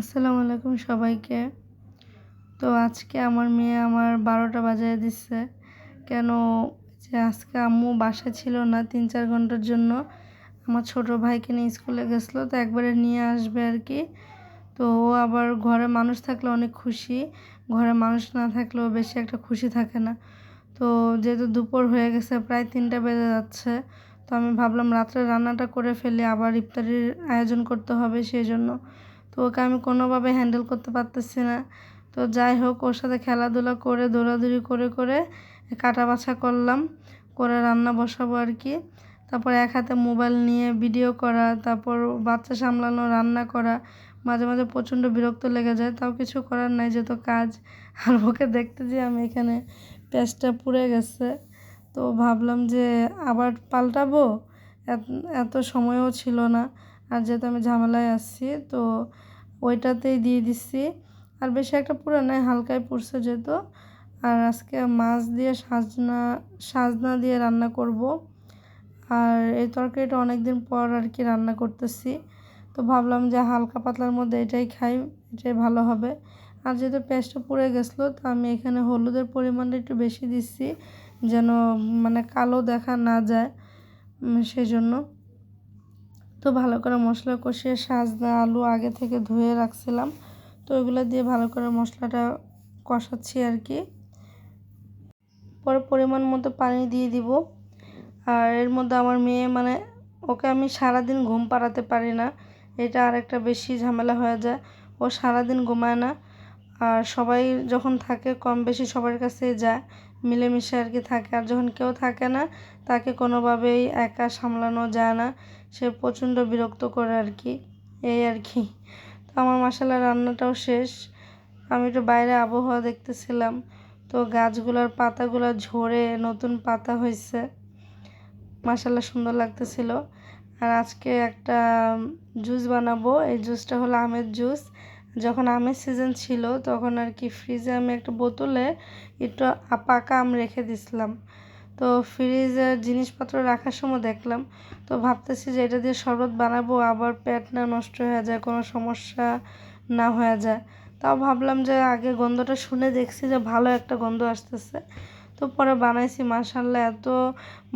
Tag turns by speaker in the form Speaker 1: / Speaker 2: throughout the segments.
Speaker 1: আসসালামু আলাইকুম সবাইকে। তো আজকে আমার মেয়ে আমার বারোটা বাজায় দিচ্ছে কেন যে আজকে আম্মু বাসা ছিল না তিন চার ঘণ্টার জন্য। আমার ছোট ভাইকে নিয়ে স্কুলে গেছিল, তো একবারে নিয়ে আসবে আর কি। তো ও আবার ঘরে মানুষ থাকলে অনেক খুশি। ঘরে মানুষ না থাকলেও বেশি একটা খুশি থাকে না। তো যেহেতু দুপুর হয়ে গেছে, প্রায় তিনটা বেজে যাচ্ছে। তো আমি ভাবলাম রাত্রে রান্নাটা করে ফেলে, আবার ইফতারির আয়োজন করতে হবে সেই জন্য। তো ওকে আমি কোনোভাবে হ্যান্ডেল করতে পারতেছি না। তো যাই হোক, ওর সাথে খেলাধুলা করে, দৌড়াদৌড়ি করে করে কাটা বাছা করলাম, করে রান্না বসাবো আর কি। তারপর এক হাতে মোবাইল নিয়ে ভিডিও করা, তারপর বাচ্চা সামলানো, রান্না করা, মাঝে মাঝে প্রচণ্ড বিরক্ত লেগে যায়, তাও কিছু করার নাই যেহেতু কাজ। আর ওকে দেখতে যে আমি এখানে পেঁয়াজটা পুড়ে গেছে। তো ভাবলাম যে আবার পাল্টাবো? এত সময়ও ছিল না। আর যেহেতু আমি ঝামেলায় আসছি তো ওইটাতেই দিয়ে দিচ্ছি আর বেশি একটা পুরো নয় হালকায় পুড়ছে যেহেতু। আর আজকে মাছ দিয়ে সাজনা সাজনা দিয়ে রান্না করব। আর এই তরকারিটা অনেক দিন পর আর কি রান্না করতেছি। তো ভাবলাম যে হালকা পাতলার মধ্যে এটাই খাই, এটাই ভালো হবে। আর যেহেতু পেঁয়াজটা পুড়ে গেছিল, তো আমি এখানে হলুদের পরিমাণটা একটু বেশি দিচ্ছি, যেন মানে কালো দেখা না যায় সেই জন্য তো ভালো করে মশলা কষিয়ে সাজনা, আলু আগে থেকে ধুয়ে রাখছিলাম। তো ওইগুলো দিয়ে ভালো করে মশলাটা কষাচ্ছি আর কি। পরে পরিমাণ মতো পানি দিয়ে দিব। আর এর মধ্যে আমার মেয়ে মানে ওকে আমি সারাদিন ঘুম পাড়াতে পারি না। এটা আর একটা বেশি ঝামেলা হয়ে যায়। ও সারাদিন ঘুমায় না। আর সবাই যখন থাকে কম বেশি সবার কাছে যায়। মিলেমিশে আর কি থাকে। আর যখন কেউ থাকে না, তাকে কোনোভাবেই একা সামলানো যায় না। সে প্রচণ্ড বিরক্ত করে আর কি। এই আর কি। তো আমার মশালা রান্নাটাও শেষ। আমি একটু বাইরে আবহাওয়া দেখতেছিলাম। তো গাছগুলোর পাতাগুলো ঝরে নতুন পাতা হয়েছে মাসাল্লা সুন্দর লাগতেছিল। আর আজকে একটা জুস বানাবো। এই জুসটা হলো আমের জুস যখন আমের সিজন ছিল, তখন আর কি ফ্রিজে আমি একটা বোতলে একটু পাকা আম রেখে দিছিলাম। তো ফ্রিজে জিনিসপত্র রাখার সময় দেখলাম, তো ভাবতেছি যে এটা দিয়ে শরবত বানাবো, আবার পেট না নষ্ট হয়ে যায়, কোনো সমস্যা না হয়ে যায়। তাও ভাবলাম যে আগে গন্ধটা শুনে দেখছি যে ভালো একটা গন্ধ আসতেছে। তো পরে বানাইছি মাসাল্লাহ এত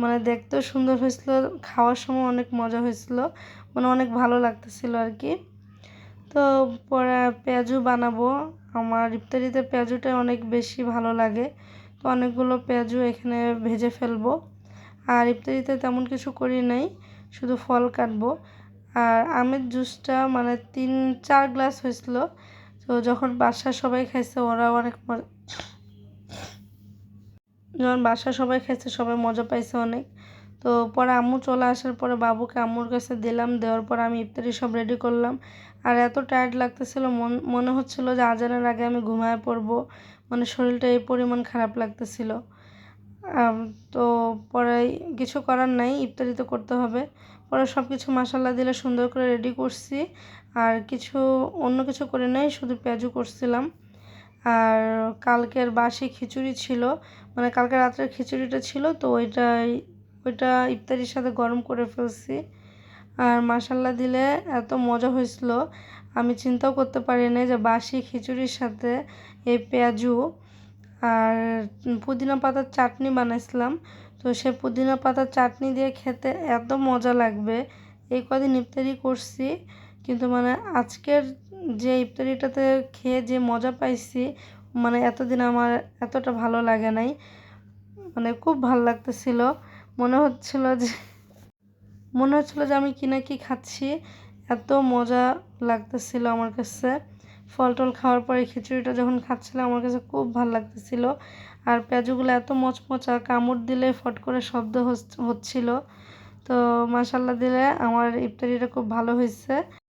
Speaker 1: মানে দেখতেও সুন্দর হয়েছিল, খাওয়ার সময় অনেক মজা হয়েছিল মানে অনেক ভালো লাগতেছিল আর কি। তো পরে পেঁয়াজু বানাবো। আমার ইফতারিতে পেঁয়াজুটা অনেক বেশি ভালো লাগে। তো অনেকগুলো পেঁয়াজু এখানে ভেজে ফেলব। আর ইফতারিতে তেমন কিছু করি নাই, শুধু ফল কাটবো। আর আমের জুসটা মানে তিন, চার গ্লাস হয়েছিল। তো যখন বাসায় সবাই খাইছে ওরা অনেক যখন বাসায় সবাই খাইছে, সবাই মজা পাইছে অনেক। তো পরে আম্মু চলে আসার পরে বাবুকে আম্মুর কাছে দিলাম, দেওয়ার পর আমি ইফতারি সব রেডি করলাম। আর এত টায়ার্ড লাগতেছিল, মন, মনে হচ্ছিল যে আজানের আগে আমি ঘুমায় পড়ব। মানে শরীরটা এই পরিমাণ খারাপ লাগতেছিল। তো পরে কিছু করার নাই, ইফতারি তো করতে হবে। পরে সব কিছু মশালা দিলে সুন্দর করে রেডি করছি। আর কিছু, অন্য কিছু করে নাই, শুধু পেঁয়াজু করছিলাম। আর কালকের বাসি খিচুড়ি ছিল মানে কালকে রাত্রের খিচুড়িটা ছিল, তো ওইটাই ওইটা ইফতারির সাথে গরম করে ফেলছি। আর মাসাল্লা দিলে এত মজা হয়েছিল। আমি চিন্তাও করতে পারি পারিনি যে বাসি খিচুড়ির সাথে এই পেঁয়াজু আর পুদিনা পাতার চাটনি বানাইছিলাম। তো সে পুদিনা পাতার চাটনি দিয়ে খেতে এত মজা লাগবে। এই কদিন ইফতারি করছি, কিন্তু মানে আজকের যে ইফতারিটাতে খেয়ে যে মজা পাইছি মানে এতদিন আমার এতটা ভালো লাগে নাই। মানে খুব ভালো লাগতেছিল। মনে হচ্ছিল যে, মনে হচ্ছিল যে আমি কি না কি খাচ্ছি। এত মজা লাগতেছিল আমার কাছে। ফল টল খাওয়ার পরে খিচুড়িটা যখন খাচ্ছিলাম, আমার কাছে খুব ভালো লাগতেছিল। আর পেঁয়াজুগুলো এত মচমচা, কামড় দিলে ফট করে শব্দ হচ্ছিল। তো মাসাল্লা দিলে আমার ইফতারিটা খুব ভালো হয়েছে।